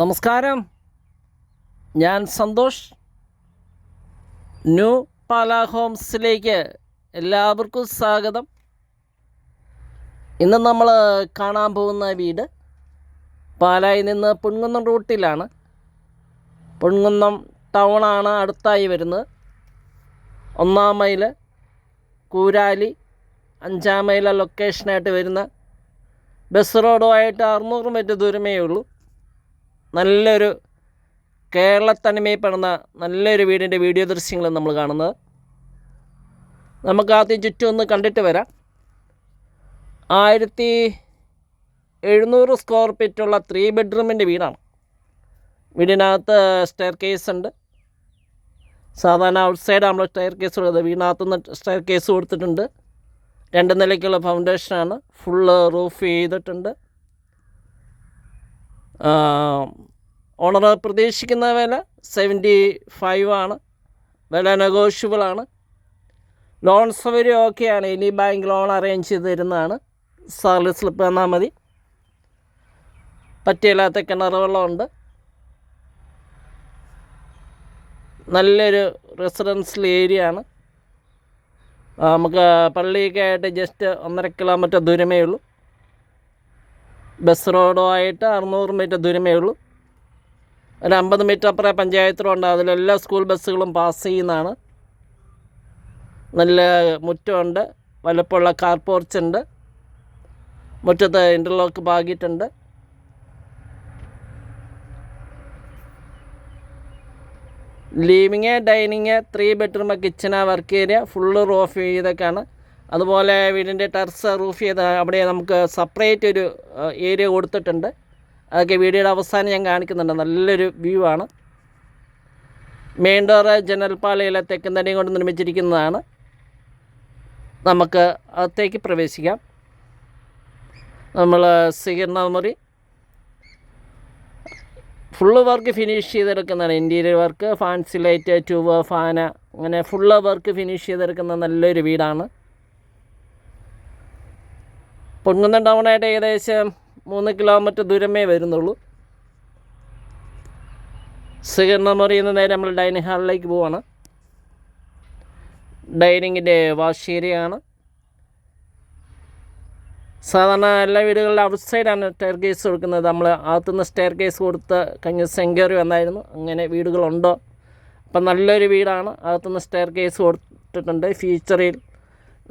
നമസ്കാരം. ഞാൻ സന്തോഷ്. ന്യൂ പാല ഹോംസിലേക്ക് എല്ലാവർക്കും സ്വാഗതം. ഇന്ന് നമ്മൾ കാണാൻ പോകുന്ന വീട് പാലായിൽ നിന്ന് പുൻകുന്നം റൂട്ടിലാണ്. പുൻകുന്നം ടൗണാണ് അടുത്തായി വരുന്നത്. ഒന്നാം മൈൽ കൂരാലി അഞ്ചാം മൈല ലൊക്കേഷനായിട്ട് വരുന്ന. ബസ് റോഡുമായിട്ട് അറുന്നൂറ് മീറ്റർ ദൂരമേ ഉള്ളൂ. നല്ലൊരു കേരളത്തനിമയപ്പെടുന്ന നല്ലൊരു വീടിന്റെ വീഡിയോ ദൃശ്യങ്ങൾ നമ്മൾ കാണുന്നത്. നമുക്ക് ആദ്യം ചുറ്റും ഒന്ന് കണ്ടിട്ട് വരാം. ആയിരത്തി എഴുന്നൂറ് സ്ക്വയർ ഫീറ്റുള്ള ത്രീ ബെഡ്റൂമിന്റെ വീടാണ്. വീടിനകത്ത് സ്റ്റെയർ കേസ് ഉണ്ട്. സാധാരണ ഔട്ട് സൈഡ് നമ്മൾ സ്റ്റെയർ കേസ് കൊടുത്തത് വീടിനകത്തുനിന്ന് സ്റ്റെയർ കേസ് കൊടുത്തിട്ടുണ്ട്. രണ്ട് നിലയ്ക്കുള്ള ഫൗണ്ടേഷനാണ് ഫുള്ള് റൂഫ് ചെയ്തിട്ടുണ്ട്. ഓണർ പ്രതീക്ഷിക്കുന്ന വില സെവന്റി ഫൈവ് ആണ്. വില നെഗോഷ്യബിൾ ആണ്. ലോൺ സൗകര്യം ഓക്കെയാണ് ഇനി ബാങ്ക് ലോൺ അറേഞ്ച് ചെയ്ത് തരുന്നതാണ്. സാലറി സ്ലിപ്പ് തന്നാൽ മതി. പറ്റിയില്ലാത്ത കിണർ നല്ലൊരു റെസിഡൻഷ്യൽ ഏരിയ ആണ്. നമുക്ക് പള്ളിയൊക്കെ ആയിട്ട് ജസ്റ്റ് ഒന്നര കിലോമീറ്റർ ദൂരമേ ഉള്ളൂ. ബസ് റോഡുമായിട്ട് അറുന്നൂറ് മീറ്റർ ദൂരമേ ഉള്ളൂ. ഒരു അമ്പത് മീറ്റർ അപ്പുറം പഞ്ചായത്ത് റോഡുണ്ട്. അതിലെല്ലാ സ്കൂൾ ബസ്സുകളും പാസ് ചെയ്യുന്നതാണ്. നല്ല മുറ്റമുണ്ട്. വലപ്പുള്ള കാർ പോർച്ച് ഉണ്ട്. മുറ്റത്ത് ഇന്റർലോക്ക് പാകിയിട്ടുണ്ട് ലിവിങ് ഡൈനിങ് ത്രീ ബെഡ്റൂം കിച്ചനാണ് വർക്ക് ഏരിയ ഫുള്ള് റൂഫ് ചെയ്തൊക്കെയാണ്. അതുപോലെ വീടിന്റെ ടെറസ് റൂഫ് ചെയ്ത് അവിടെ നമുക്ക് സെപ്പറേറ്റ് ഒരു ഏരിയ കൊടുത്തിട്ടുണ്ട്. അതൊക്കെ വീഡിയോയുടെ അവസാനം ഞാൻ കാണിക്കുന്നുണ്ട്. നല്ലൊരു വ്യൂ ആണ്. മെയിൻ ഡോറ് തെക്കൻ തടിയും കൊണ്ട് നിർമ്മിച്ചിരിക്കുന്നതാണ്. നമുക്ക് അകത്തേക്ക് പ്രവേശിക്കാം. നമ്മൾ സ്വീകരണ മുറി full work finish ചെയ്തെടുക്കുന്നതാണ്. Interior work fancy light tube ഫാന അങ്ങനെ ഫുള്ള് വർക്ക് ഫിനിഷ് ചെയ്തെടുക്കുന്ന നല്ലൊരു വീടാണ്. പൊൻകുന്നം ടൗണായിട്ട് ഏകദേശം മൂന്ന് കിലോമീറ്റർ ദൂരമേ വരുന്നുള്ളൂ. സ്വീകരണം മുറിയിൽ നിന്ന് നേരെ നമ്മൾ ഡൈനിങ് ഹാളിലേക്ക് പോവാണ്. ഡൈനിങ്ങിന്റെ വാഷ് ഏരിയ ആണ് സാധാരണ എല്ലാ വീടുകളുടെ ഔട്ട് സൈഡാണ് സ്റ്റെയർ കേസ് കൊടുക്കുന്നത്. നമ്മൾ അകത്തുനിന്ന് സ്റ്റെയർ കേസ് കൊടുത്ത് കഴിഞ്ഞ സെങ്കറി വന്നായിരുന്നു. അങ്ങനെ വീടുകളുണ്ടോ? അപ്പം നല്ലൊരു വീടാണ്. അകത്തുനിന്ന് സ്റ്റെയർ കേസ് കൊടുത്തിട്ടുണ്ട് ഫീച്ചറിൽ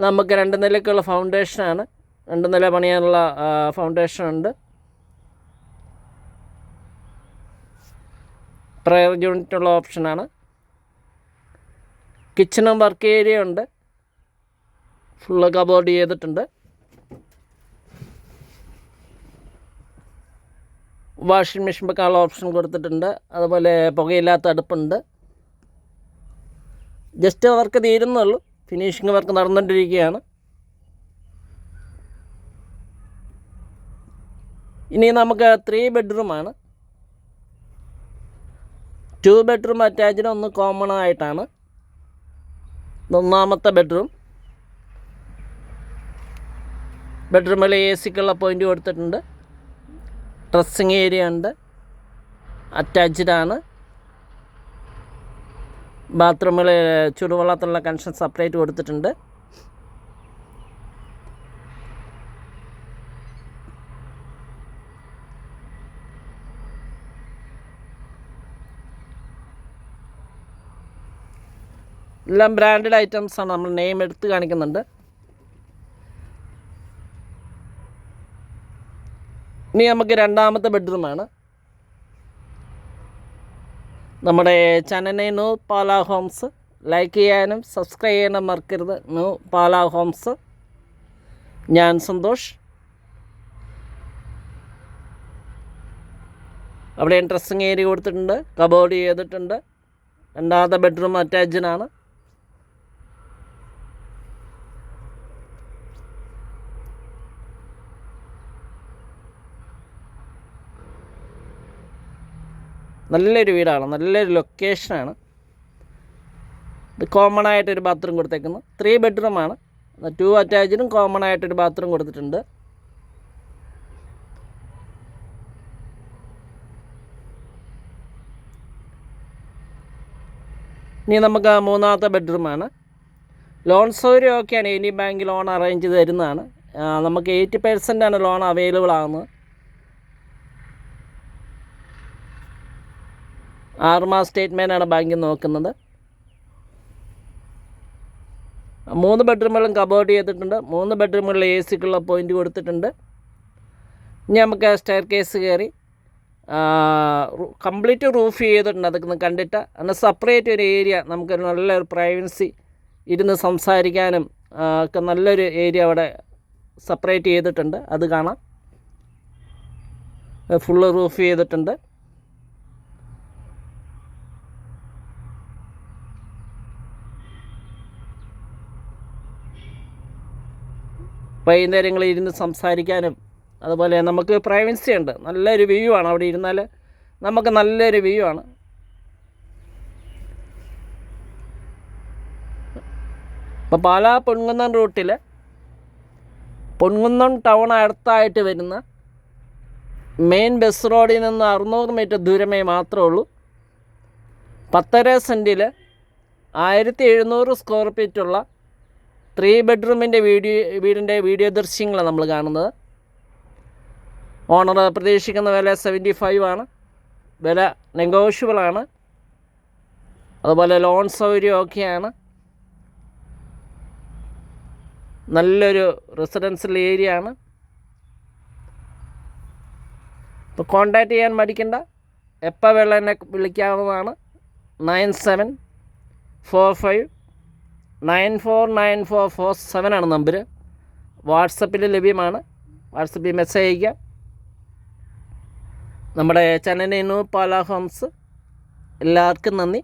നമുക്ക് രണ്ട് നിലയ്ക്കുള്ള ഫൗണ്ടേഷനാണ് രണ്ട് നില പണിയാനുള്ള ഫൗണ്ടേഷൻ ഉണ്ട്. പ്രയർ യൂണിറ്റുള്ള ഓപ്ഷനാണ് കിച്ചണും വർക്ക് ഏരിയ ഉണ്ട്. ഫുള്ള് കബോർഡ് ചെയ്തിട്ടുണ്ട്. വാഷിംഗ് മെഷീൻ വെക്കാനുള്ള ഓപ്ഷൻ കൊടുത്തിട്ടുണ്ട്. അതുപോലെ പുകയില്ലാത്ത അടുപ്പുണ്ട്. ജസ്റ്റ് വർക്ക് തീരുന്നുള്ളൂ. ഫിനിഷിംഗ് വർക്ക് നടന്നുകൊണ്ടിരിക്കുകയാണ്. ഇനി നമുക്ക് ത്രീ ബെഡ്റൂമാണ് ടു ബെഡ്റൂം അറ്റാച്ച്ഡ് ഒന്ന് കോമൺ ആയിട്ടാണ്. ഒന്നാമത്തെ ബെഡ്റൂം ബെഡ്റൂമിൽ എ സിക്കുള്ള പോയിന്റ് കൊടുത്തിട്ടുണ്ട്. ഡ്രസ്സിങ് ഏരിയ ഉണ്ട്. അറ്റാച്ച്ഡ് ആണ്. ബാത്റൂമിൽ ചുടുവെള്ളത്തിലുള്ള കണക്ഷൻ സെപ്പറേറ്റ് കൊടുത്തിട്ടുണ്ട്. എല്ലാം ബ്രാൻഡഡ് ഐറ്റംസ് ആണ് നമ്മൾ നെയിം എടുത്ത് കാണിക്കുന്നുണ്ട്. ഇനി നമുക്ക് രണ്ടാമത്തെ ബെഡ്റൂമാണ് നമ്മുടെ ചനനെ നോ പാല ഹോംസ് ലൈക്ക് ചെയ്യാനും സബ്സ്ക്രൈബ് ചെയ്യാനും മറക്കരുത്. നോ പാല ഹോംസ് ഞാൻ സന്തോഷ്. അവിടെ ഡ്രസ്സിങ് ഏരിയ കൊടുത്തിട്ടുണ്ട്. കബോർഡ് ചെയ്തിട്ടുണ്ട്. രണ്ടാമത്തെ ബെഡ്റൂം അറ്റാച്ച്ഡാണ് നല്ലൊരു വീടാണ്. നല്ലൊരു ലൊക്കേഷനാണ് ഇത് കോമൺ ആയിട്ടൊരു ബാത്റൂം കൊടുത്തേക്കുന്നു. ത്രീ ബെഡ്റൂമാണ് ടു അറ്റാച്ച്ഡും കോമൺ ആയിട്ടൊരു ബാത്റൂം കൊടുത്തിട്ടുണ്ട്. ഇനി നമുക്ക് മൂന്നാമത്തെ ബെഡ്റൂമാണ് ലോൺ സൗകര്യമൊക്കെയാണ് എനി ബാങ്ക് ലോൺ അറേഞ്ച് ചെയ്ത് തരുന്നതാണ്. നമുക്ക് എയ്റ്റി ആണ് ലോൺ അവൈലബിൾ ആകുന്നത് ആറുമാസ സ്റ്റേറ്റ്മെന്റ് ആണ് ബാങ്കിൽ നോക്കുന്നത്. മൂന്ന് ബെഡ്റൂമുകളും കബോർഡ് ചെയ്തിട്ടുണ്ട്. മൂന്ന് ബെഡ്റൂമുകളിൽ എ സിക്കുള്ള പോയിന്റ് കൊടുത്തിട്ടുണ്ട്. ഇനി നമുക്ക് സ്റ്റെയർ കേസ് കയറി. കംപ്ലീറ്റ് റൂഫ് ചെയ്തിട്ടുണ്ട്. അതൊക്കെ കണ്ടിട്ട്. എന്നാൽ സെപ്പറേറ്റ് ഒരു ഏരിയ നമുക്കൊരു നല്ലൊരു പ്രൈവൻസി ഇരുന്ന് സംസാരിക്കാനും ഒക്കെ നല്ലൊരു ഏരിയ അവിടെ സെപ്പറേറ്റ് ചെയ്തിട്ടുണ്ട്. അത് കാണാം. ഫുള്ള് റൂഫ് ചെയ്തിട്ടുണ്ട്. വൈകുന്നേരങ്ങളിൽ ഇരുന്ന് സംസാരിക്കാനും അതുപോലെ നമുക്ക് പ്രൈവൻസി ഉണ്ട്. നല്ലൊരു വ്യൂ ആണ് അവിടെ ഇരുന്നാൽ നമുക്ക് നല്ലൊരു വ്യൂ ആണ്. ഇപ്പോൾ പാലാ പൊൻകുന്നം റൂട്ടിൽ പൊൻകുന്നം ടൗൺ അടുത്തായിട്ട് വരുന്ന മെയിൻ ബസ് റോഡിൽ നിന്ന് അറുന്നൂറ് മീറ്റർ ദൂരമേ മാത്രമേ ഉള്ളൂ. പത്തര സെന്റിൽ ആയിരത്തി എഴുന്നൂറ് സ്ക്വയർ ഫീറ്റുള്ള ത്രീ ബെഡ്റൂമിന്റെ വീഡിയോ വീടിന്റെ വീഡിയോ ദൃശ്യങ്ങളാണ് നമ്മൾ കാണുന്നത്. ഓണർ പ്രതീക്ഷിക്കുന്ന വില സെവന്റി ഫൈവ് ആണ്. വില നെഗോഷ്യബിളാണ് അതുപോലെ ലോൺ സൗകര്യം ഒക്കെയാണ്. നല്ലൊരു റെസിഡൻഷ്യൽ ഏരിയ ആണ്. ഇപ്പോൾ കോണ്ടാക്ട് ചെയ്യാൻ മടിക്കണ്ട. എപ്പോൾ വേണം എന്നെ വിളിക്കാവുന്നതാണ്. Nine seven four five nine four nine four four seven ആണ് നമ്പർ വാട്സപ്പിൽ ലഭ്യമാണ്. വാട്സപ്പിൽ മെസ്സേജ് അയക്കുക നമ്മുടെ ചനനു പാല ഹോംസ് എല്ലാവർക്കും നന്ദി.